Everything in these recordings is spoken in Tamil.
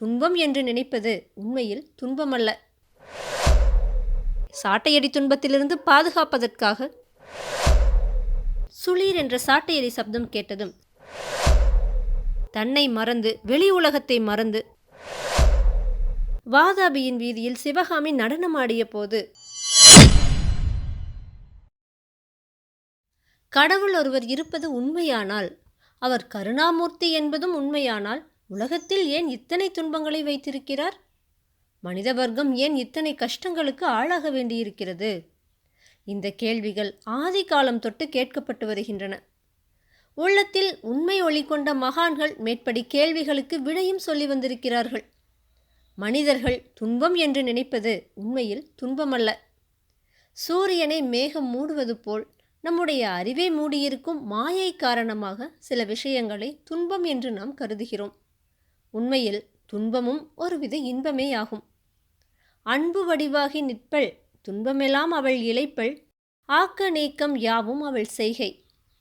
துன்பம் என்று நினைப்பது உண்மையில் துன்பமல்ல. சாட்டையடி துன்பத்திலிருந்து பாதுகாப்பதற்காக சுளீர் என்ற சாட்டையடி சப்தம் கேட்டதும் தன்னை மறந்து வெளி உலகத்தை மறந்து வாதாபியின் வீதியில் சிவகாமி நடனமாடிய போது கடவுள் ஒருவர் இருப்பது உண்மையானால் அவர் கருணாமூர்த்தி என்பதும் உண்மையானால் உலகத்தில் ஏன் இத்தனை துன்பங்களை வைத்திருக்கிறார்? மனித வர்க்கம் ஏன் இத்தனை கஷ்டங்களுக்கு ஆளாக வேண்டியிருக்கிறது? இந்த கேள்விகள் ஆதி காலம் தொட்டு கேட்கப்பட்டு வருகின்றன. உள்ளத்தில் உண்மை ஒளி கொண்ட மகான்கள் மேற்படி கேள்விகளுக்கு விடையும் சொல்லி வந்திருக்கிறார்கள். மனிதர்கள் துன்பம் என்று நினைப்பது உண்மையில் துன்பமல்ல. சூரியனை மேகம் மூடுவது போல் நம்முடைய அறிவை மூடியிருக்கும் மாயை காரணமாக சில விஷயங்களை துன்பம் என்று நாம் கருதுகிறோம். உண்மையில் துன்பமும் ஒருவித இன்பமேயாகும். அன்பு வடிவாகி நிற்பள் துன்பமெல்லாம் அவள் இழைப்பள் ஆக்க நீக்கம் யாவும் அவள் செய்கை.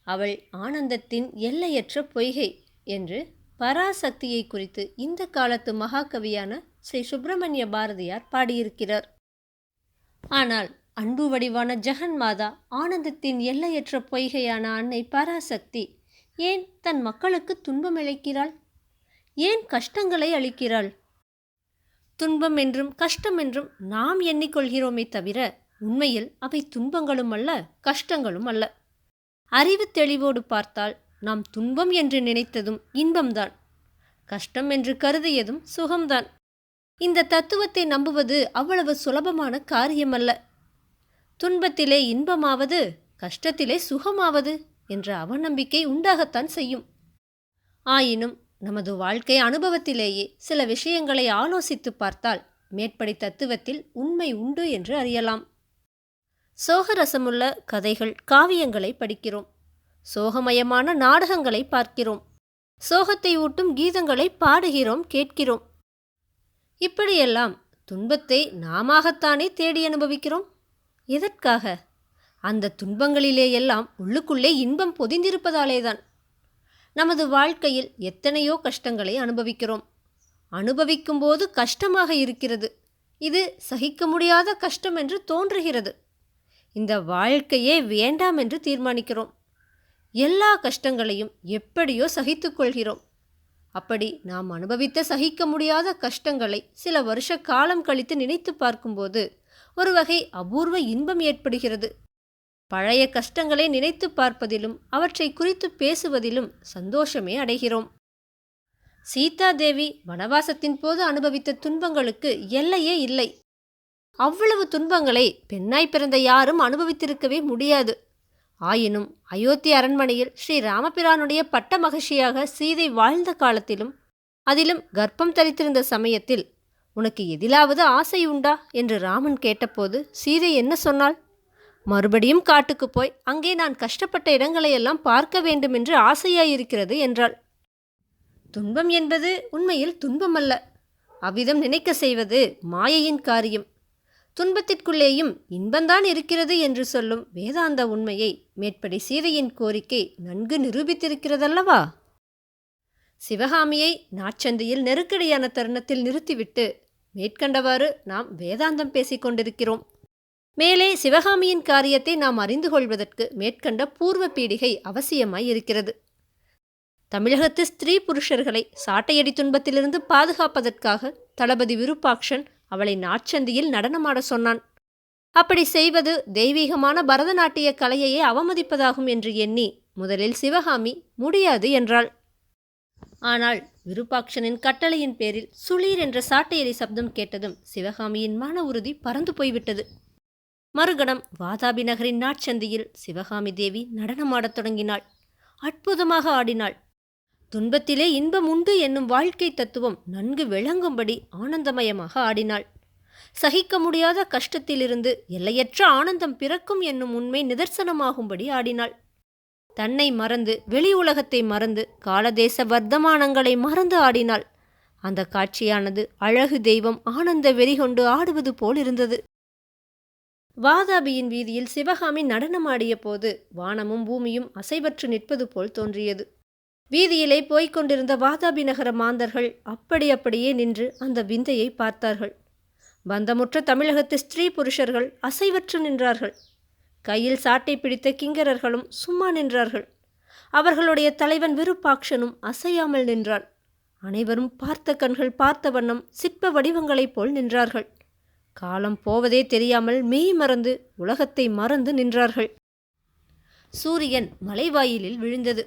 அவள் ஆனந்தத்தின் எல்லையற்ற பொய்கை என்று பராசக்தியை குறித்து இந்த காலத்து மகாகவியான ஸ்ரீ சுப்பிரமணிய பாரதியார் பாடியிருக்கிறார். ஆனால் அன்பு வடிவான ஜெகன் மாதா ஆனந்தத்தின் எல்லையற்ற பொய்கையான அன்னை பராசக்தி ஏன் தன் மக்களுக்கு துன்பம் இழைக்கிறாள்? ஏன் கஷ்டங்களை அளிக்கிறாள்? துன்பம் என்றும் கஷ்டம் என்றும் நாம் எண்ணிக்கொள்கிறோமே தவிர உண்மையில் அவை துன்பங்களும் அல்ல கஷ்டங்களும் அல்ல. அறிவு தெளிவோடு பார்த்தால் நாம் துன்பம் என்று நினைத்ததும் இன்பம்தான். கஷ்டம் என்று கருதியதும் சுகம்தான். இந்த தத்துவத்தை நம்புவது அவ்வளவு சுலபமான காரியமல்ல. துன்பத்திலே இன்பமாவது கஷ்டத்திலே சுகமாவது என்ற அவநம்பிக்கை உண்டாகத்தான் செய்யும். ஆயினும் நமது வாழ்க்கை அனுபவத்திலேயே சில விஷயங்களை ஆலோசித்து பார்த்தால் மேற்படி தத்துவத்தில் உண்மை உண்டு என்று அறியலாம். சோகரசமுள்ள கதைகள் காவியங்களை படிக்கிறோம். சோகமயமான நாடகங்களை பார்க்கிறோம். சோகத்தை ஊட்டும் கீதங்களை பாடுகிறோம் கேட்கிறோம். இப்படியெல்லாம் துன்பத்தை நாமத்தானே தேடி அனுபவிக்கிறோம்? எதற்காக? அந்த துன்பங்களிலேயெல்லாம் உள்ளுக்குள்ளே இன்பம் பொதிந்திருப்பதாலேதான். நமது வாழ்க்கையில் எத்தனையோ கஷ்டங்களை அனுபவிக்கிறோம். அனுபவிக்கும்போது கஷ்டமாக இருக்கிறது. இது சகிக்க முடியாத கஷ்டம் என்று தோன்றுகிறது. இந்த வாழ்க்கையே வேண்டாம் என்று தீர்மானிக்கிறோம். எல்லா கஷ்டங்களையும் எப்படியோ சகித்துக்கொள்கிறோம் அப்படி நாம் அனுபவித்த சகிக்க முடியாத கஷ்டங்களை சில வருஷ காலம் கழித்து நினைத்து பார்க்கும்போது ஒரு வகை அபூர்வ இன்பம் ஏற்படுகிறது. பழைய கஷ்டங்களை நினைத்து பார்ப்பதிலும் அவற்றை குறித்து பேசுவதிலும் சந்தோஷமே அடைகிறோம். சீதா தேவி வனவாசத்தின் போது அனுபவித்த துன்பங்களுக்கு எல்லையே இல்லை. அவ்வளவு துன்பங்களை பெண்ணாய் பிறந்த யாரும் அனுபவித்திருக்கவே முடியாது. ஆயினும் அயோத்தி அரண்மனையில் ஸ்ரீ ராமபிரானுடைய பட்ட மகிழ்ச்சியாக சீதை வாழ்ந்த காலத்திலும் அதிலும் கர்ப்பம் தரித்திருந்த சமயத்தில் உனக்கு எதிலாவது ஆசை உண்டா? என்று ராமன் கேட்டபோது சீதை என்ன சொன்னாள்? மறுபடியும் காட்டுக்கு போய் அங்கே நான் கஷ்டப்பட்ட இடங்களையெல்லாம் பார்க்க வேண்டும் என்று ஆசையாயிருக்கிறது என்றாள். துன்பம் என்பது உண்மையில் துன்பமல்ல. அவ்விதம் நினைக்க செய்வது மாயையின் காரியம். துன்பத்திற்குள்ளேயும் இன்பந்தான் இருக்கிறது என்று சொல்லும் வேதாந்த உண்மையை மேற்படி சீதையின் கோரிக்கை நன்கு நிரூபித்திருக்கிறதல்லவா? சிவகாமியை நாச்சந்தையில் நெருக்கடியான தருணத்தில் நிறுத்திவிட்டு மேற்கண்டவாறு நாம் வேதாந்தம் பேசிக் கொண்டிருக்கிறோம் மேலே சிவகாமியின் காரியத்தை நாம் அறிந்து கொள்வதற்கு மேற்கண்ட பூர்வ பீடிகை அவசியமாய் இருக்கிறது. தமிழகத்து ஸ்திரீ புருஷர்களை சாட்டையடி துன்பத்திலிருந்து பாதுகாப்பதற்காக தளபதி விருப்பாக்ஷன் அவளை நாட்சந்தியில் நடனமாட சொன்னான். அப்படி செய்வது தெய்வீகமான பரதநாட்டிய கலையையே அவமதிப்பதாகும் என்று எண்ணி முதலில் சிவகாமி முடியாது என்றாள். ஆனால் விருப்பாக்ஷனின் கட்டளையின் பேரில் சுளீர் என்ற சாட்டையடி சப்தம் கேட்டதும் சிவகாமியின் மன உறுதி பறந்து போய்விட்டது. மறுகணம் வாதாபி நகரின் நாட்சந்தியில் சிவகாமி தேவி நடனமாடத் தொடங்கினாள். அற்புதமாக ஆடினாள். துன்பத்திலே இன்பம் உண்டு என்னும் வாழ்க்கை தத்துவம் நன்கு விளங்கும்படி ஆனந்தமயமாக ஆடினாள். சகிக்க முடியாத கஷ்டத்திலிருந்து எல்லையற்ற ஆனந்தம் பிறக்கும் என்னும் உண்மை நிதர்சனமாகும்படி ஆடினாள். தன்னை மறந்து வெளி உலகத்தை மறந்து காலதேச வர்த்தமானங்களை மறந்து ஆடினாள். அந்த காட்சியானது அழகு தெய்வம் ஆனந்த வெறிகொண்டு ஆடுவது போல் இருந்தது. வாதாபியின் வீதியில் சிவகாமி நடனமாடிய போது வானமும் பூமியும் அசைவற்று நிற்பது போல் தோன்றியது. வீதியிலே போய்க் கொண்டிருந்த வாதாபி நகர மாந்தர்கள் அப்படி அப்படியே நின்று அந்த விந்தையை பார்த்தார்கள். பந்தமுற்ற தமிழகத்து ஸ்திரீ புருஷர்கள் அசைவற்று நின்றார்கள். கையில் சாட்டை பிடித்த கிங்கரர்களும் சும்மா நின்றார்கள். அவர்களுடைய தலைவன் விருப்பாக்ஷனும் அசையாமல் நின்றான். அனைவரும் பார்த்த கண்கள் பார்த்த வண்ணம் சிற்ப வடிவங்களைப் போல் நின்றார்கள். காலம் போவதே தெரியாமல் மெய் மறந்து உலகத்தை மறந்து நின்றார்கள். சூரியன் மலைவாயிலில் விழுந்தது.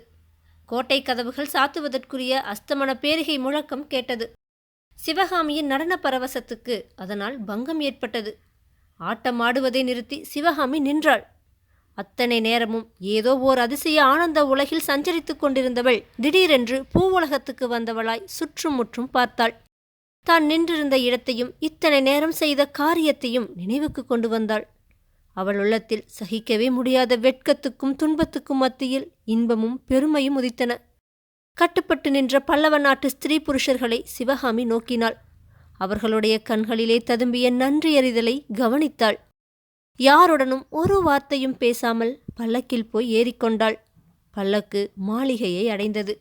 கோட்டை கதவுகள் சாத்துவதற்குரிய அஸ்தமன பேரிகை முழக்கம் கேட்டது. சிவகாமியின் நடன பரவசத்துக்கு அதனால் பங்கம் ஏற்பட்டது. ஆட்டம் ஆடுவதை நிறுத்தி சிவகாமி நின்றாள். அத்தனை நேரமும் ஏதோ ஓர் அதிசய ஆனந்த உலகில் சஞ்சரித்துக் கொண்டிருந்தவள் திடீரென்று பூவுலகத்துக்கு வந்தவளாய் சுற்றும் முற்றும் பார்த்தாள். தான் நின்றிருந்த இடத்தையும் இத்தனை நேரம் செய்த காரியத்தையும் நினைவுக்கு கொண்டு வந்தாள். அவள் உள்ளத்தில் சகிக்கவே முடியாத வெட்கத்துக்கும் துன்பத்துக்கும் மத்தியில் இன்பமும் பெருமையும் உதித்தன. கட்டுப்பட்டு நின்ற பல்லவ நாட்டு ஸ்திரீ புருஷர்களை சிவகாமி நோக்கினாள். அவர்களுடைய கண்களிலே ததும்பிய நன்றியறிதலை கவனித்தாள். யாருடனும் ஒரு வார்த்தையும் பேசாமல் பல்லக்கில் போய் ஏறிக்கொண்டாள். பல்லக்கு மாளிகையை அடைந்தது.